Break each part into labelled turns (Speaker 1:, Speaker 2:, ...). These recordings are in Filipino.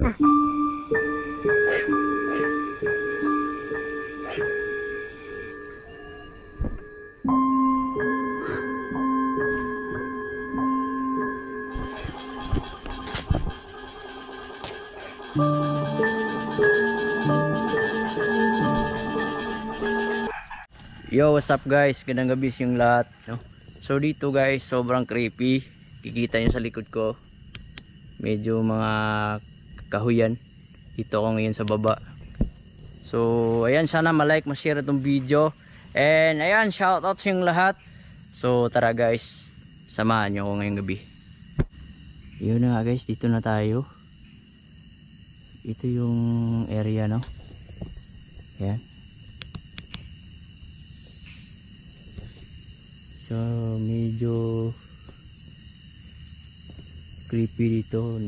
Speaker 1: Yo, what's up guys? Gandang gabi yung lahat. So dito guys, sobrang creepy. Kikita nyo sa likod ko. Medyo mga kahuyan. Dito ako ngayon sa baba. So, ayan, sana malike, ma-share itong video. And ayan, shoutout sa yung lahat. So, tara guys, samahan nyo ako ngayong gabi. Yun na nga guys, dito na tayo. Ito yung area, no? Ayan. So, medyo creepy dito.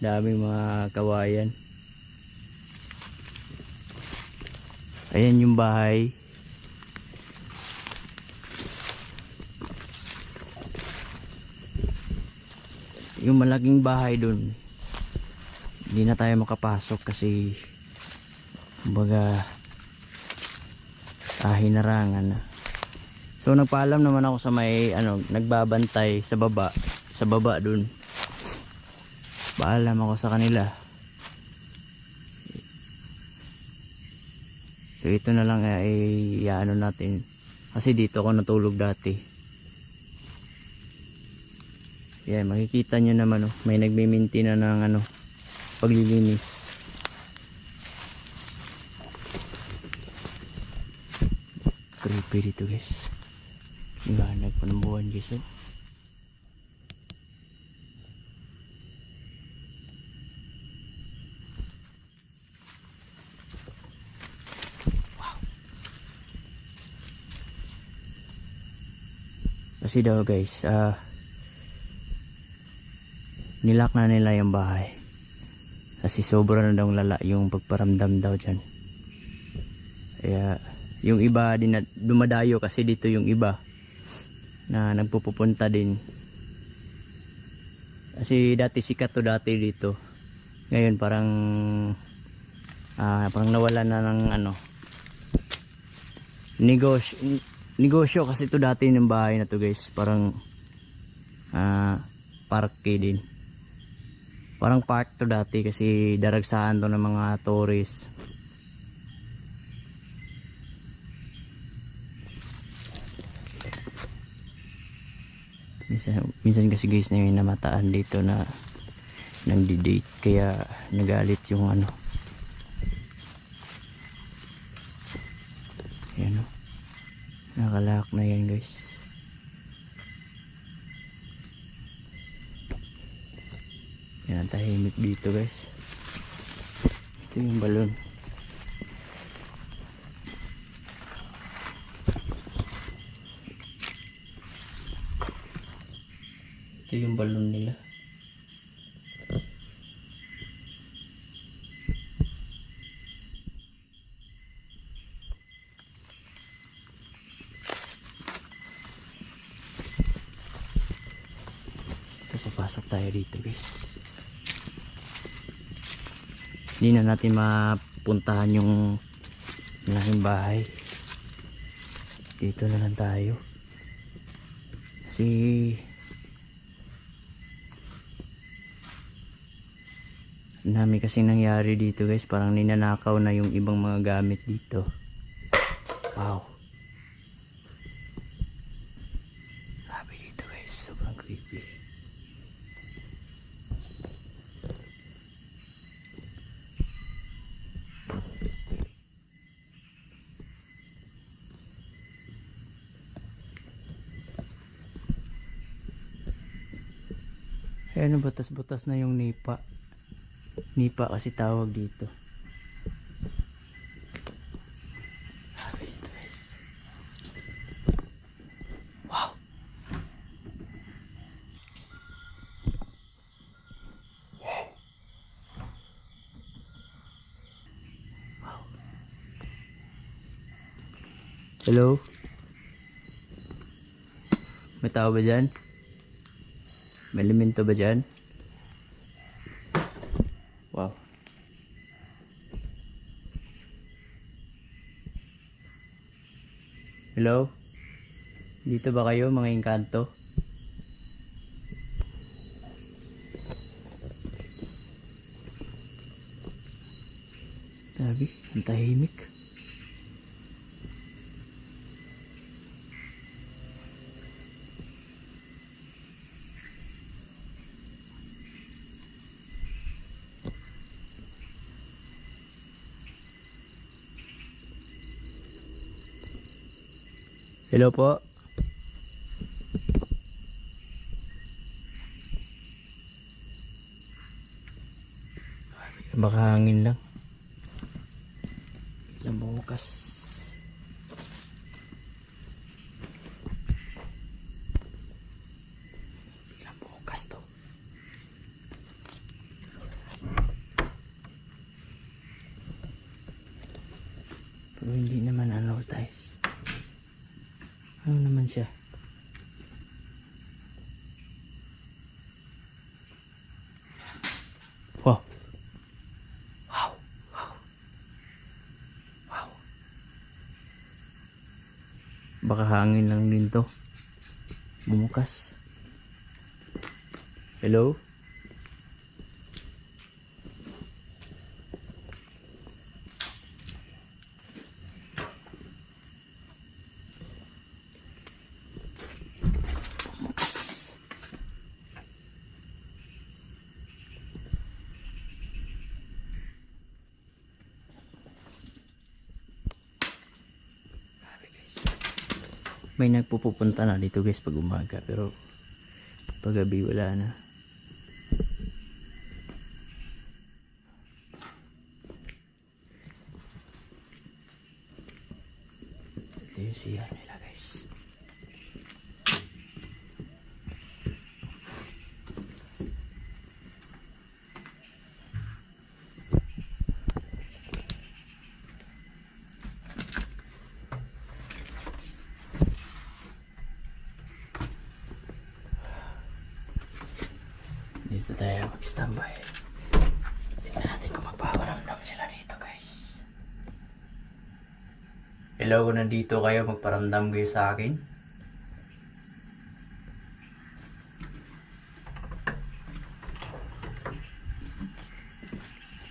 Speaker 1: Daming mga kawayan. Ayan yung bahay. Yung malaking bahay dun. Hindi na tayo makapasok kasi kumbaga ah, hinarangan na. So nagpaalam naman ako sa may ano, nagbabantay sa baba, sa baba dun. Paalam ako sa kanila. So ito na lang ay ano natin. Kasi dito ako natulog dati. Yan, makikita nyo naman oh, may nagmiminti na ng ano, paglilinis. Creepy dito guys. Liwanag pa ng guys oh. Kasi daw guys, ah nilak na nila yung bahay. Kasi sobra na daw lala yung pagparamdam daw dyan. Kaya yung iba din na dumadayo kasi dito yung iba na nagpupunta din. Kasi dati sikat to dati dito. Ngayon parang ah parang nawala na ng ano negosyo negosyo kasi to dati ng bahay na to guys. Parang ah parke din. Parang park to dati kasi daragsahan to ng mga tourist. Minsan, minsan kasi guys na may namataan dito na nagdi-date kaya nagalit yung ano. Yan o nakalak na yan guys. Yan tahimik dito guys. Ito yung balon. Ito yung balon nila ito papasok tayo dito guys. Hindi na natin mapuntahan yung malaking bahay. Dito na lang tayo. Kasi dami kasi nangyari dito guys. Parang ninanakaw na yung ibang mga gamit dito. Wow grabe dito guys sobrang creepy Ayan, butas-butas na yung nipa. Nipa kasi tawag dito. Wow! Wow. Hello? May tao ba dyan? May elemento ba dyan? Wow. Hello? Dito ba kayo mga engkanto? Sabi, ang tahimik. Hello po. Baka hangin lang. Ilang bukas. Ilang bukas to. Pero hindi naman ano guys. Ano naman siya? Wow. Wow. Wow. Wow. Baka hangin lang din to. Bumukas. Hello? May nagpupunta na dito guys pag umaga pero pag gabi wala na. Ito yung siya nila guys. Dito tayo mag-standby. Tingnan natin kung magpaparamdam sila dito guys. Hello, kung nandito kayo, magparamdam kayo sa akin.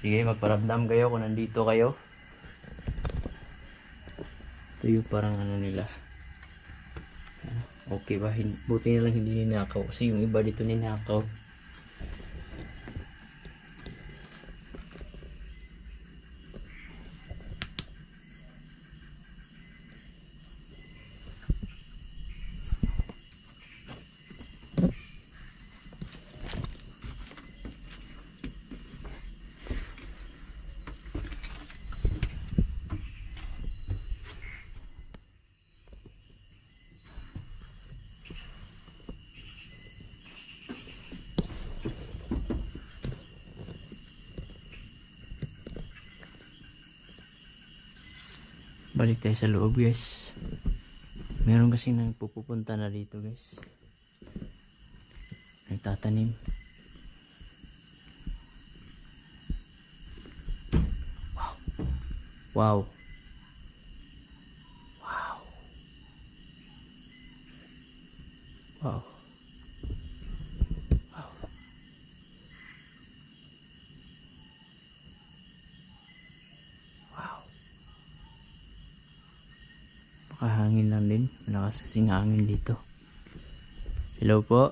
Speaker 1: Sige, magparamdam kayo kung nandito kayo. Ito yung parang ano nila. Okay ba? Buti na lang hindi ninakaw. Kasi yung iba dito ninakaw. Balik tayo sa loob guys. Meron kasi nagpupunta na dito guys. Nagtatanim. Wow. Wow. Baka hangin lang din. Malakas kasing hangin dito. Hello po.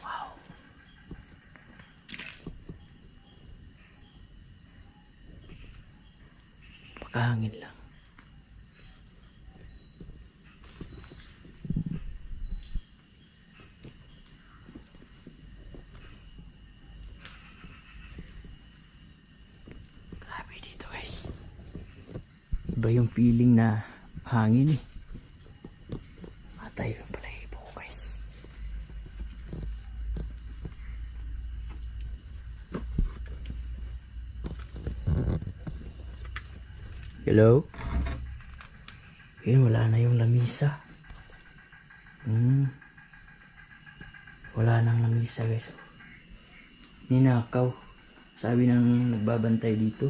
Speaker 1: Wow. Baka hangin lang. Grabe dito guys. Iba yung feeling na hangin eh. Matay yung palahibo ko guys. Hello? Ayun, wala na yung lamisa. Hmm. Wala nang lamisa guys. Ninakaw. Sabi ng nagbabantay dito.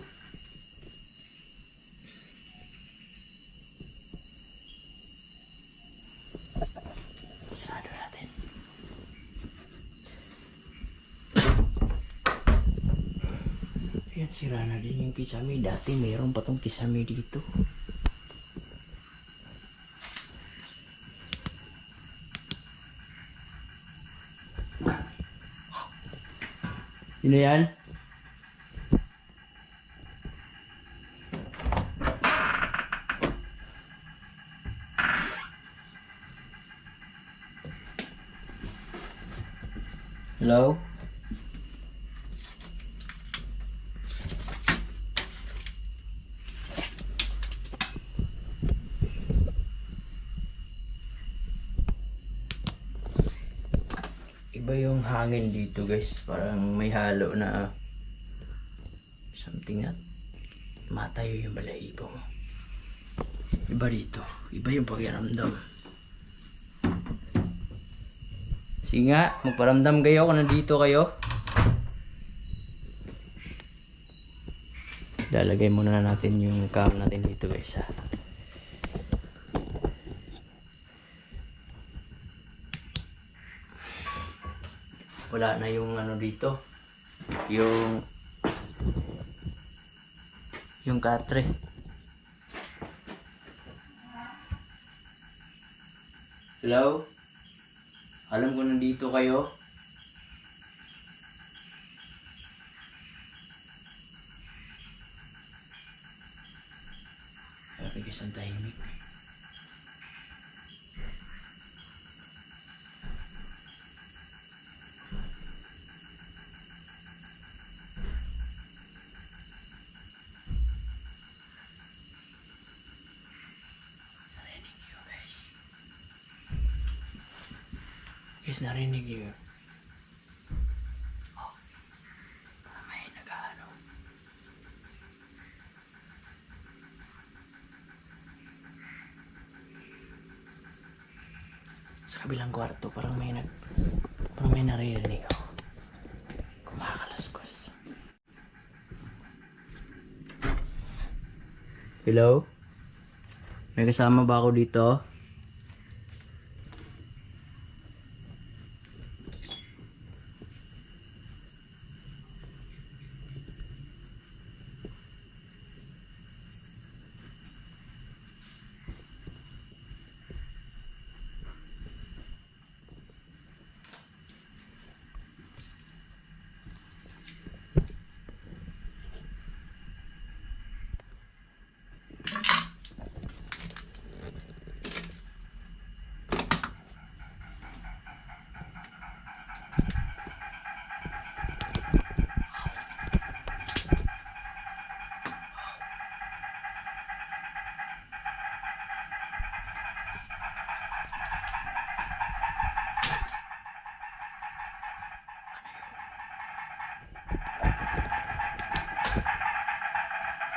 Speaker 1: Sarado natin. Ayan, sira na din kisame. Dati mayroon pa tong kisame dito. Sino yan? Hello? Iba yung hangin dito guys. Parang may halo na something na matayo yung balahibo. Iba dito. Iba yung pakiramdam. Sige nga, magparamdam kayo kung nandito kayo. Lalagay muna natin yung cam natin dito guys ha. Wala na yung ano dito. Yung yung katre. Hello? Alam ko nandito kayo. Sabi ko sa tahimik. Narinig niyo guys. Guys, narinig niyo. Oh. May nag-ano. Sa kabilang kwarto, parang may nag... Parang may naririnig ako. Kumakalaskos. Hello? May kasama ba ako dito?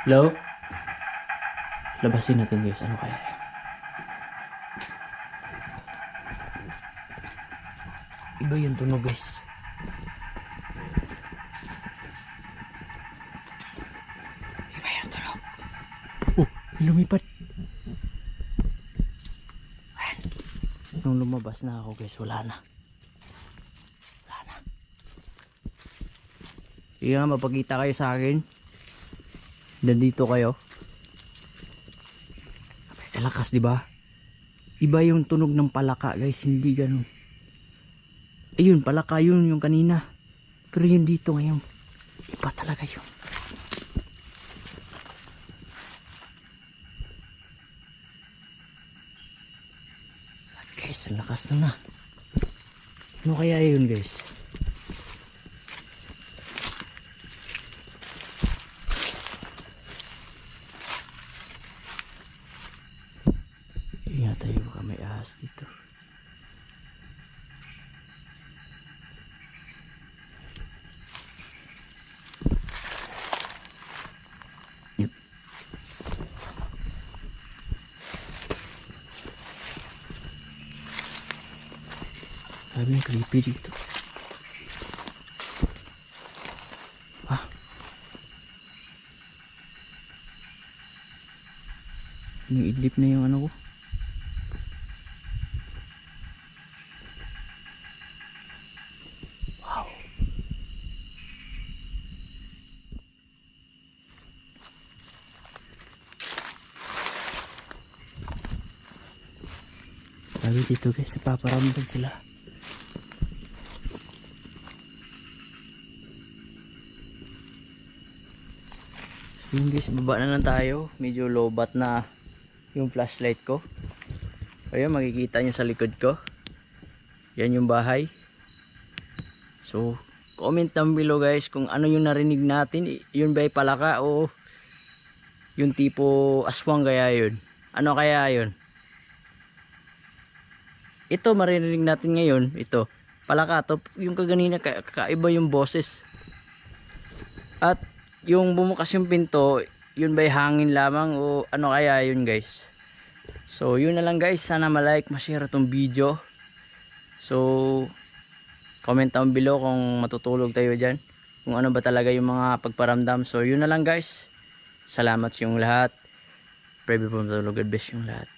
Speaker 1: Hello? Labasin natin guys. Ano kaya? yan? Iba yung tunog guys. Iba yung tunog. Oh, may lumipad. Ayan. Nung lumabas na ako guys, wala na. Wala na. Nga, mapagkita kayo sa akin. Nandito kayo. Lakas, di ba? Iba yung tunog ng palaka, guys. Hindi ganun. Ayun, palaka yun yung kanina. Pero yun dito ngayon. Iba talaga yun. Guys, ang lakas na na. Ano kaya yun, guys? Ingatan nyo baka may ahas dito. Sabi yung creepy dito. Ah. Iniidlip na yung ano ko. Dito guys, napaparamdam sila. Yun guys, baba na lang tayo. Medyo lobat na yung flashlight ko. Ayun, makikita nyo sa likod ko. Yan yung bahay. So, comment down below guys kung ano yung narinig natin. Yun ba palaka o yung tipo aswang kaya yun? Ano kaya yun? Ito maririnig natin ngayon, ito. Palaka to, yung kaganina ka- kakaiba yung boses. At yung bumukas yung pinto, yun ba'y hangin lamang o ano kaya yun guys? So yun na lang guys, sana ma-like, ma-share itong video. So comment down below kung matutulog tayo dyan. Kung ano ba talaga yung mga pagparamdam. So yun na lang guys. Salamat sa yung lahat. Pray before matulog. God bless yung lahat.